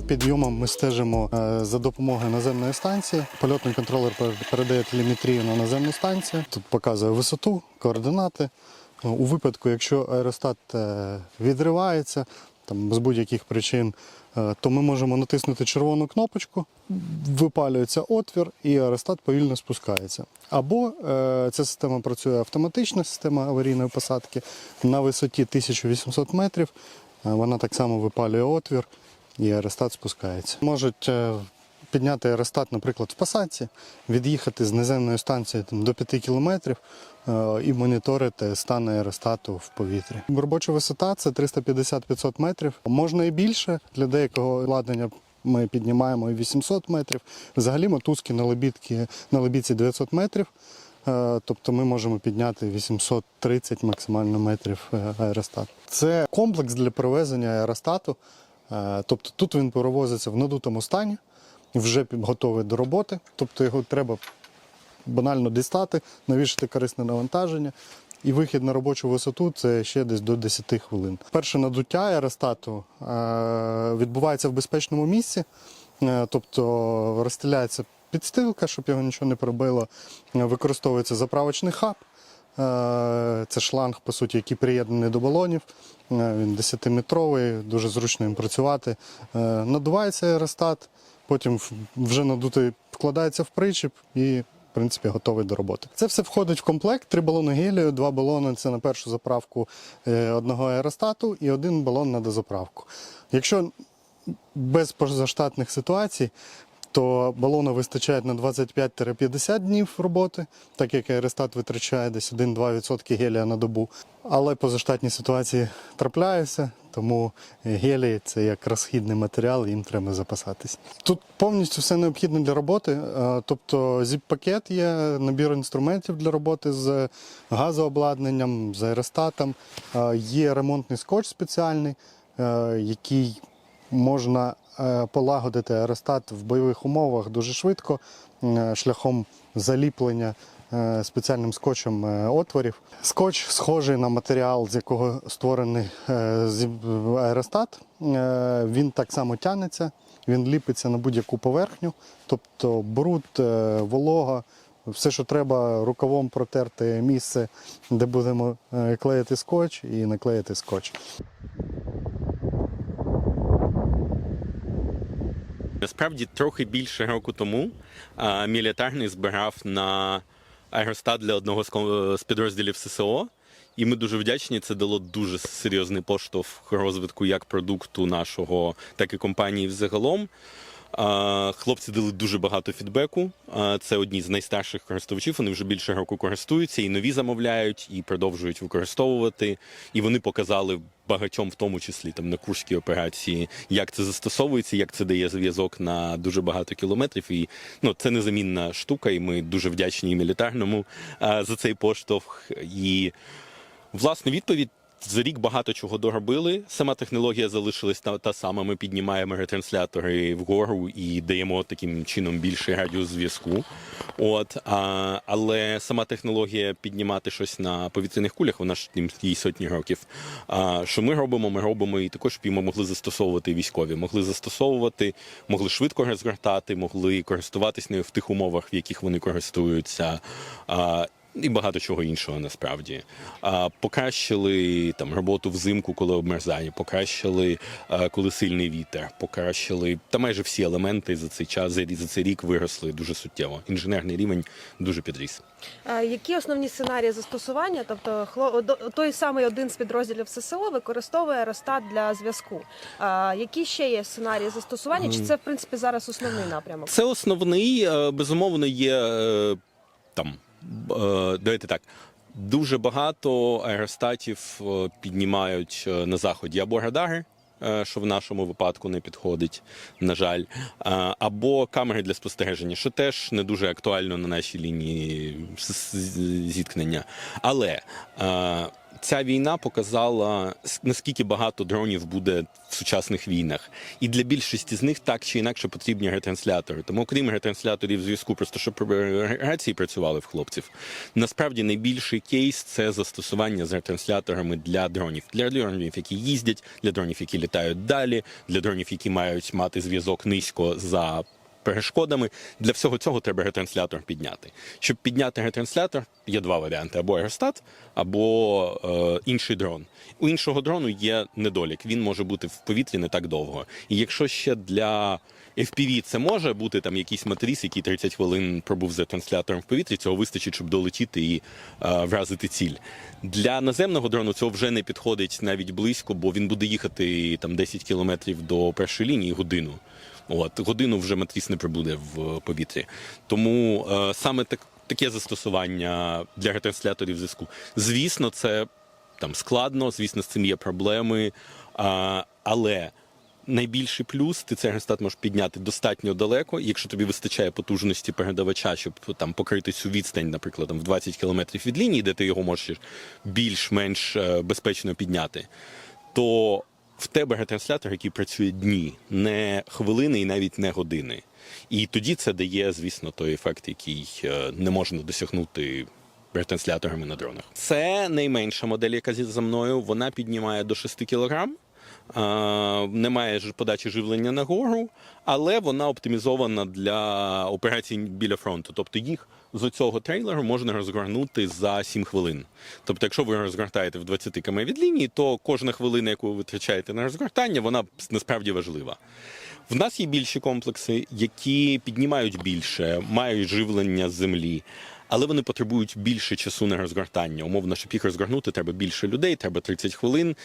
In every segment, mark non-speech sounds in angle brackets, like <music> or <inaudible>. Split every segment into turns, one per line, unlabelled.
За підйомом ми стежимо е, за допомогою наземної станції. Польотний контролер передає телеметрію на наземну станцію. Тут показує висоту, координати. Е, У випадку, якщо аеростат е, відривається там, з будь-яких причин, е, то ми можемо натиснути червону кнопочку, випалюється отвір і аеростат повільно спускається. Або ця система працює автоматично, система аварійної посадки на висоті 1800 метрів. Вона так само випалює отвір і аеростат спускається. Можуть е, підняти аеростат, наприклад, в посадці, від'їхати з наземної станції там, до 5 кілометрів е, і моніторити стан аеростату в повітрі. Робоча висота це 350-500 метрів. Можна і більше. Для деякого обладнання ми піднімаємо і 800 метрів. Взагалі мотузки на лебідці, на лебідці 900 метрів. Е, Тобто ми можемо підняти 830 максимально метрів аеростат. Це комплекс для перевезення аеростату. Е, Тобто тут він перевозиться в надутому стані, вже готовий до роботи. Тобто його треба банально дістати, навішати корисне навантаження. І вихід на робочу висоту це ще десь до 10 хвилин. Перше надуття аеростату е, відбувається в безпечному місці, Е, тобто розстеляється підстилка, щоб його нічого не пробило. Використовується заправочний хаб. Е, Це шланг, по суті, який приєднаний до балонів. Е, Він 10-метровий, дуже зручно їм працювати. Е, Надувається аеростат, потім вже надутий вкладається в причіп і. В принципі, готовий до роботи. Це все входить в комплект. Три балони гелію, два балони це на першу заправку одного аеростату і один балон на дозаправку. Якщо без позаштатних ситуацій, то балону вистачає на 25-50 днів роботи, так як аеростат витрачає десь 1-2% гелія на добу. Але позаштатні ситуації трапляються, тому гелій це як розхідний матеріал, їм треба запасатись. Тут повністю все необхідне для роботи. е, Тобто зіп-пакет є, набір інструментів для роботи з газообладнанням, з аеростатом. Е, Є ремонтний скотч спеціальний, е, який можна полагодити аеростат в бойових умовах дуже швидко, е, шляхом заліплення е, спеціальним скотчем е, отворів. Скотч схожий на матеріал, з якого створений е, аеростат. Е, Він так само тягнеться, він ліпиться на будь-яку поверхню, тобто бруд, е, волога. Все, що треба, рукавом протерти місце, де будемо е, клеїти скотч, і наклеїти скотч.
Насправді трохи більше року тому мілітарний збирав на аеростат для одного з підрозділів ССО. І ми дуже вдячні. Це дало дуже серйозний поштовх розвитку як продукту нашого, так і компанії взагалом. Хлопці дали дуже багато фідбеку. Це одні з найстарших користувачів. Вони вже більше року користуються, і нові замовляють, і продовжують використовувати. І вони показали багатьом, в тому числі там на курській операції, як це застосовується, як це дає зв'язок на дуже багато кілометрів. І ну це незамінна штука, і ми дуже вдячні мілітарному за цей поштовх. І власне відповідь. За рік багато чого доробили. Сама технологія залишилась та, та сама. Ми піднімаємо ретранслятори вгору і даємо таким чином більший радіус зв'язку. От а, але сама технологія піднімати щось на повітряних кулях, вона ж їй сотні років. А що ми робимо? Ми робимо і також щоб могли застосовувати військові. Могли застосовувати, могли швидко розгортати, могли користуватись нею в тих умовах, в яких вони користуються. А, і багато чого іншого насправді. А, покращили там роботу взимку, коли обмерзає, покращили, а, коли сильний вітер, покращили та майже всі елементи за цей час, за, за цей рік виросли дуже суттєво. Інженерний рівень дуже підріс.
Е, Які основні сценарії застосування? Тобто, хло- той самий один з підрозділів ССО використовує аеростат для зв'язку. А які ще є сценарії застосування? Чи це в принципі зараз основний напрямок?
Це основний, е, безумовно, є е, там. Е, Давайте так. Дуже багато аеростатів е, піднімають е, на заході або радари, що в нашому випадку не підходить, на жаль, або камери для спостереження, що теж не дуже актуально на нашій лінії зіткнення. Але ця війна показала, наскільки багато дронів буде в сучасних війнах. І для більшості з них так чи інакше потрібні ретранслятори. Тому, окрім ретрансляторів зв'язку, просто щоб рації працювали в хлопців. Насправді найбільший кейс це застосування з ретрансляторами для дронів. Для дронів, які їздять, для дронів, які літають далі, для дронів, які мають мати зв'язок низько за перешкодами. Для всього цього треба ретранслятор підняти. Щоб підняти ретранслятор, є два варіанти: або аеростат, або е, інший дрон. У іншого дрону є недолік. Він може бути в повітрі не так довго. І якщо ще для FPV це може бути там якийсь матріс, який 30 хвилин пробув з ретранслятором в повітрі, цього вистачить, щоб долетіти і е, вразити ціль. Для наземного дрону цього вже не підходить навіть близько, бо він буде їхати там 10 кілометрів до першої лінії годину. От годину вже матріс не прибуде в повітрі. Тому е, саме так, таке застосування для ретрансляторів зв'язку. Звісно, це там складно, звісно, з цим є проблеми. А, але найбільший плюс ти цей аеростат можеш підняти достатньо далеко, якщо тобі вистачає потужності передавача, щоб там покрити цю відстань, наприклад, там, в 20 кілометрів від лінії, де ти його можеш більш-менш е, безпечно підняти, то в тебе ретранслятор, який працює дні, не хвилини і навіть не години. І тоді це дає, звісно, той ефект, який е, не можна досягнути ретрансляторами на дронах. Це найменша модель, яка зі- за мною. Вона піднімає до 6 кілограм. Е, Немає подачі живлення нагору, але вона оптимізована для операцій біля фронту. Тобто їх з цього трейлеру можна розгорнути за 7 хвилин. Тобто, якщо ви розгортаєте в 20 км від лінії, то кожна хвилина, яку ви витрачаєте на розгортання, вона насправді важлива. В нас є більші комплекси, які піднімають більше, мають живлення з землі. Але вони потребують більше часу на розгортання. Умовно, щоб їх розгорнути, треба більше людей, треба 30 хвилин.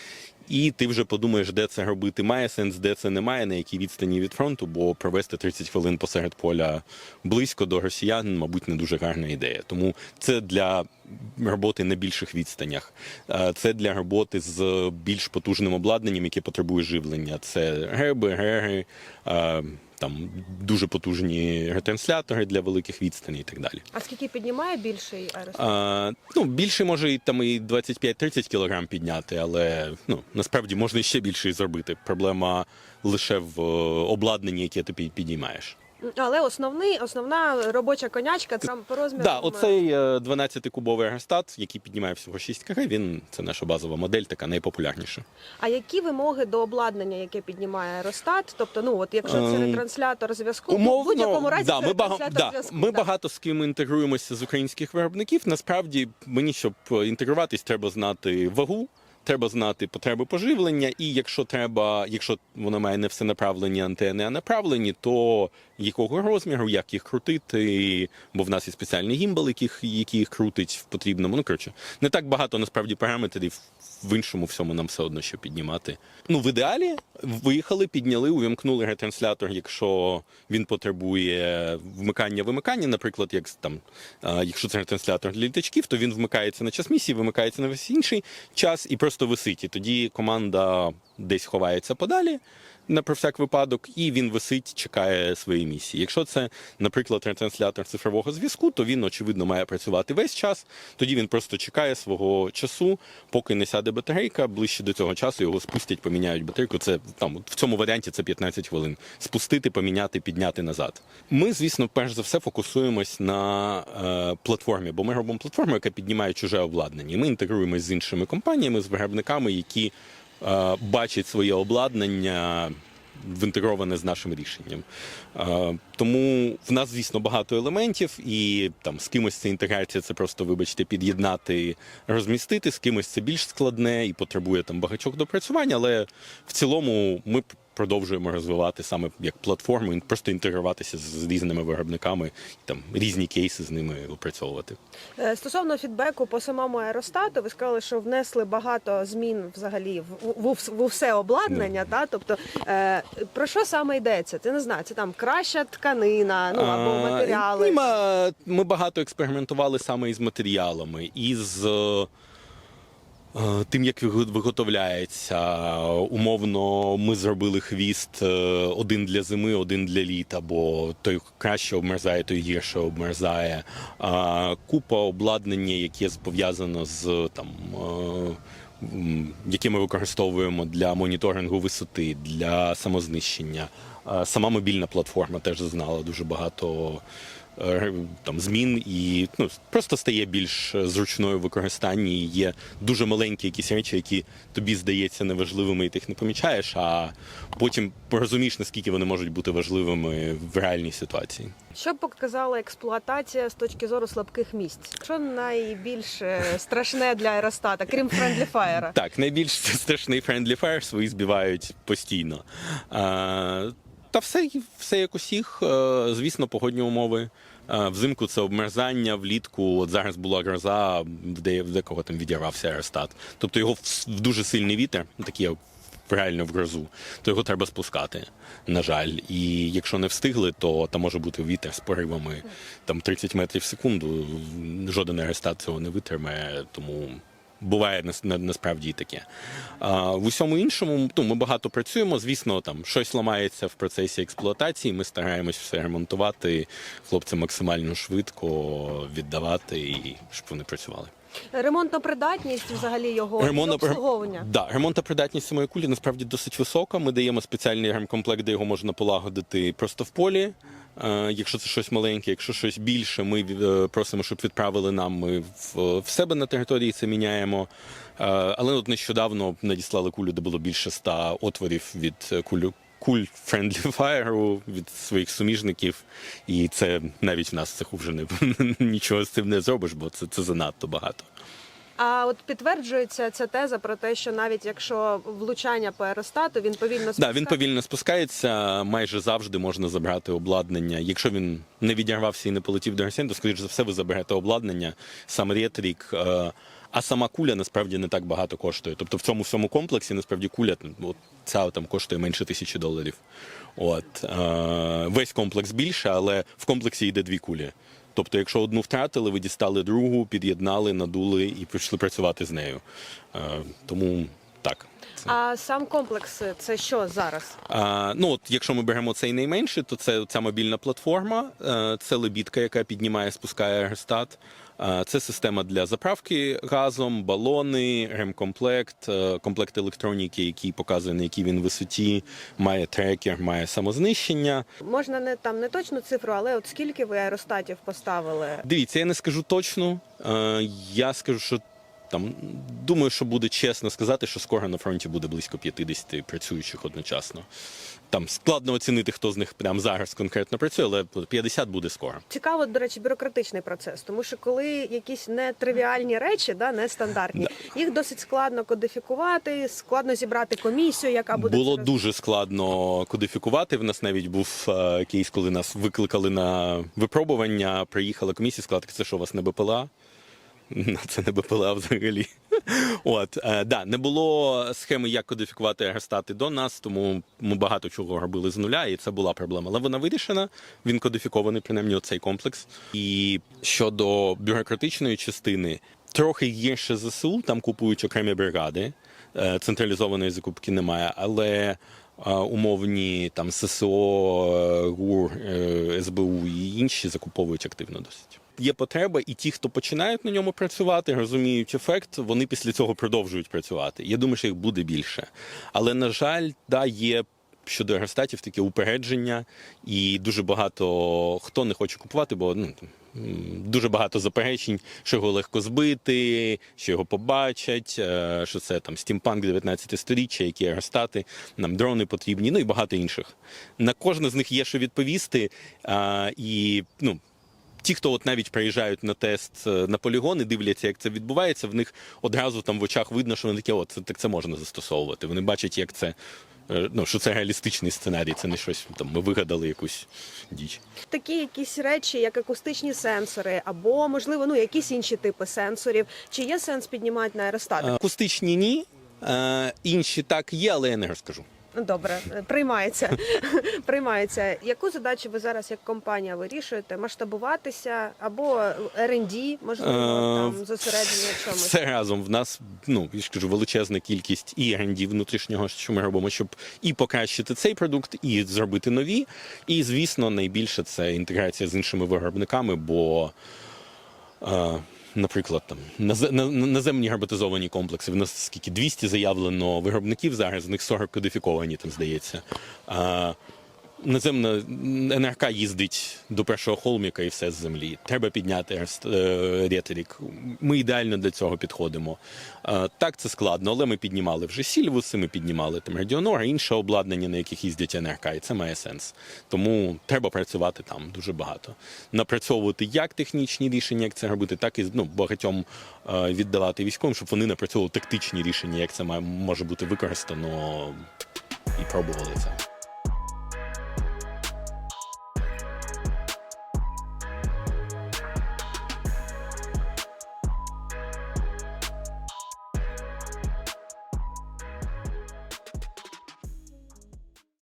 І ти вже подумаєш, де це робити має сенс, де це не має, на якій відстані від фронту, бо провести 30 хвилин посеред поля близько до росіян, мабуть, не дуже гарна ідея. Тому це для роботи на більших відстанях. Е, Це для роботи з більш потужним обладнанням, яке потребує живлення. Це геби, геги, е, там дуже потужні ретранслятори для великих відстаней і так далі.
А скільки піднімає більший?
А, ну, більше може і там і 25-30 кілограм підняти, але ну, насправді можна ще більше зробити. Проблема лише в е, обладнанні, яке ти пі- підіймаєш.
Але основний, основна робоча конячка там по розміру.
Да, оцей е, 12-кубовий аеростат, який піднімає всього 6 кг, він це наша базова модель, така найпопулярніша.
А які вимоги до обладнання, яке піднімає аеростат? Тобто, ну от якщо це
Ем,
транслятор зв'язку, в будь-якому разі
да,
це
ми,
транслятор
да,
зв'язку.
ми
да.
багато з ким інтегруємося з українських виробників. Насправді, мені, щоб інтегруватись, треба знати вагу. Треба знати потреби поживлення, і якщо треба, якщо воно має не все направлені антени, а направлені, то якого розміру, як їх крутити, бо в нас є спеціальний гімбал, яких, який їх крутить в потрібному. Ну коротше, не так багато насправді параметрів в іншому всьому нам все одно що піднімати. Ну, в ідеалі виїхали, підняли, увімкнули ретранслятор, якщо він потребує вмикання вимикання, наприклад, як там, якщо це ретранслятор для літачків, то він вмикається на час місії, вимикається на весь інший час і просто висить. І тоді команда десь ховається подалі. На про всяк випадок, і він висить, чекає своєї місії. Якщо це, наприклад, ретранслятор цифрового зв'язку, то він очевидно має працювати весь час. Тоді він просто чекає свого часу, поки не сяде батарейка. Ближче до цього часу його спустять, поміняють батарейку. Це там в цьому варіанті це 15 хвилин. Спустити, поміняти, підняти назад. Ми, звісно, перш за все фокусуємось на е, платформі, бо ми робимо платформу, яка піднімає чуже обладнання. Ми інтегруємось з іншими компаніями, з виробниками, які е, бачать своє обладнання інтегроване з нашим рішенням. Е, тому в нас, звісно, багато елементів, і там з кимось це інтеграція, це просто, вибачте, під'єднати, розмістити, з кимось це більш складне і потребує там багатьох допрацювань, але в цілому ми продовжуємо розвивати саме як платформу, просто інтегруватися з різними виробниками, там різні кейси з ними опрацьовувати.
Е, Стосовно фідбеку по самому аеростату, ви сказали, що внесли багато змін взагалі в, в, в, в все обладнання. Та? Тобто, е, про що саме йдеться? Це не знаю, це там краща тканина, ну або
А,
матеріали.
Ми, ми багато експериментували саме із матеріалами, із Е, Тим, як виготовляється, умовно, ми зробили хвіст е, один для зими, один для літа, бо той краще обмерзає, той гірше обмерзає. Купа обладнання, яке пов'язано з там. е, Які ми використовуємо для моніторингу висоти, для самознищення. Сама мобільна платформа теж зазнала дуже багато е, там змін і ну просто стає більш е, зручною в використанні. І Є дуже маленькі якісь речі, які тобі здається неважливими, і ти їх не помічаєш, а потім порозумієш, наскільки вони можуть бути важливими в реальній ситуації.
Що б показала експлуатація з точки зору слабких місць? Що найбільш е, страшне для аеростата, крім Friendly Fire?
Так, найбільш <laughs> страшний Friendly Fire свої збивають постійно. Та все, все як усіх, е, звісно, погодні умови. Е, Взимку це обмерзання, влітку. От зараз була гроза, де в декого там відірвався аеростат. Тобто його в, дуже сильний вітер, такий реально в грозу, то його треба спускати, на жаль. І якщо не встигли, то там може бути вітер з поривами там 30 метрів в секунду. Жоден аеростат цього не витримає, тому буває нас- на- насправді і таке. А, в усьому іншому ну, ми багато працюємо. Звісно, там щось ламається в процесі експлуатації. Ми стараємось все ремонтувати хлопцям максимально швидко віддавати і щоб вони працювали.
Ремонтна придатність взагалі його і
Ремонтна-
обслуговування.
Да, ремонтна придатність самої кулі насправді досить висока. Ми даємо спеціальний ремкомплект, де його можна полагодити просто в полі. Е, Якщо це щось маленьке, якщо щось більше, ми е, просимо, щоб відправили нам. Ми в, себе на території це міняємо. Е, Але от нещодавно надіслали кулю, де було більше ста отворів від кулю. Куль Friendly <laughs> Fire від своїх суміжників, і це навіть в нас цеху вже не <laughs> нічого з цим не зробиш, бо це, це занадто багато.
А от підтверджується ця теза про те, що навіть якщо влучання по аеростату, він повільно
Да, він повільно спускається. Майже завжди можна забрати обладнання. Якщо він не відірвався і не полетів до Росіян, то скоріш за все ви заберете обладнання, сам ретрік. е, А сама куля насправді не так багато коштує. Тобто в цьому всьому комплексі насправді куля от, ця там коштує менше тисячі доларів. От е, весь комплекс більше, але в комплексі йде дві кулі. Тобто, якщо одну втратили, ви дістали другу, під'єднали, надули і пішли працювати з нею. Е, тому Це.
А сам комплекс це що зараз?
А, ну, от, якщо ми беремо цей найменший, то це ця мобільна платформа, е, це лебідка, яка піднімає, спускає аеростат. Це система для заправки газом, балони, ремкомплект, е, комплект електроніки, який показує на якій він висоті, має трекер, має самознищення.
Можна не там не точну цифру, але от скільки ви аеростатів поставили?
Дивіться, я не скажу точно. Е, Я скажу, що там думаю, що буде чесно сказати, що скоро на фронті буде близько 50 працюючих одночасно. Там складно оцінити, хто з них прямо зараз конкретно працює, але 50 буде скоро.
Цікаво, до речі, бюрократичний процес, тому що коли якісь нетривіальні речі, да, нестандартні, їх досить складно кодифікувати, складно зібрати комісію, яка буде
Було
це роз-
дуже складно кодифікувати. В нас навіть був е, кейс, коли нас викликали на випробування. Приїхала комісія, сказала, це що у вас не БПЛА? Це не БПЛА взагалі. От е, да, не було схеми, як кодифікувати аеростати до нас, тому ми багато чого робили з нуля, і це була проблема. Але вона вирішена. Він кодифікований, принаймні, цей комплекс. І щодо бюрократичної частини, трохи гірше ЗСУ, там купують окремі бригади. Е, Централізованої закупки немає, але е, умовні там ССО, ГУР, СБУ і інші закуповують активно досить. Є потреба, і ті, хто починають на ньому працювати, розуміють ефект, вони після цього продовжують працювати. Я думаю, що їх буде більше. Але на жаль, да, є щодо аеростатів таке упередження, і дуже багато хто не хоче купувати, бо ну дуже багато заперечень, що його легко збити, що його побачать, е, що це там стімпанк 19 сторіччя, які аеростати, нам дрони потрібні, ну і багато інших. На кожне з них є що відповісти. І ну. Ті, хто от навіть приїжджають на тест е, на полігон і дивляться, як це відбувається, в них одразу там в очах видно, що вони такі, от так це можна застосовувати. Вони бачать, як це е, ну що це реалістичний сценарій, це не щось там. Ми вигадали якусь діч.
такі якісь речі, як акустичні сенсори, або можливо, ну якісь інші типи сенсорів. Чи є сенс піднімати на аеростати?
Акустичні ні, е, інші так є, але я не розкажу.
Ну, Добре, е, приймається. <laughs> приймається. Яку задачу ви зараз як компанія вирішуєте? Масштабуватися або R&D, можливо,
Е,
там зосередження в чомусь?
Все разом в нас ну я ж кажу, величезна кількість і R&D внутрішнього, що ми робимо, щоб і покращити цей продукт, і зробити нові. І звісно, найбільше це інтеграція з іншими виробниками, бо. Наприклад, там на- на- наземні гербатизовані комплекси. В нас скільки 200 заявлено виробників зараз, з них 40 кодифіковані, там здається. Наземна НРК їздить до першого холміка і все з землі. Треба підняти ерст- е, ретерік. Ми ідеально для цього підходимо. Е, Так, це складно, але ми піднімали вже сільвуси, ми піднімали там радіонор, інше обладнання, на яких їздять НРК, і це має сенс. Тому треба працювати там дуже багато. Напрацьовувати як технічні рішення, як це робити, так і ну, багатьом е, віддавати військовим, щоб вони напрацьовували тактичні рішення, як це може бути використано, і пробували це.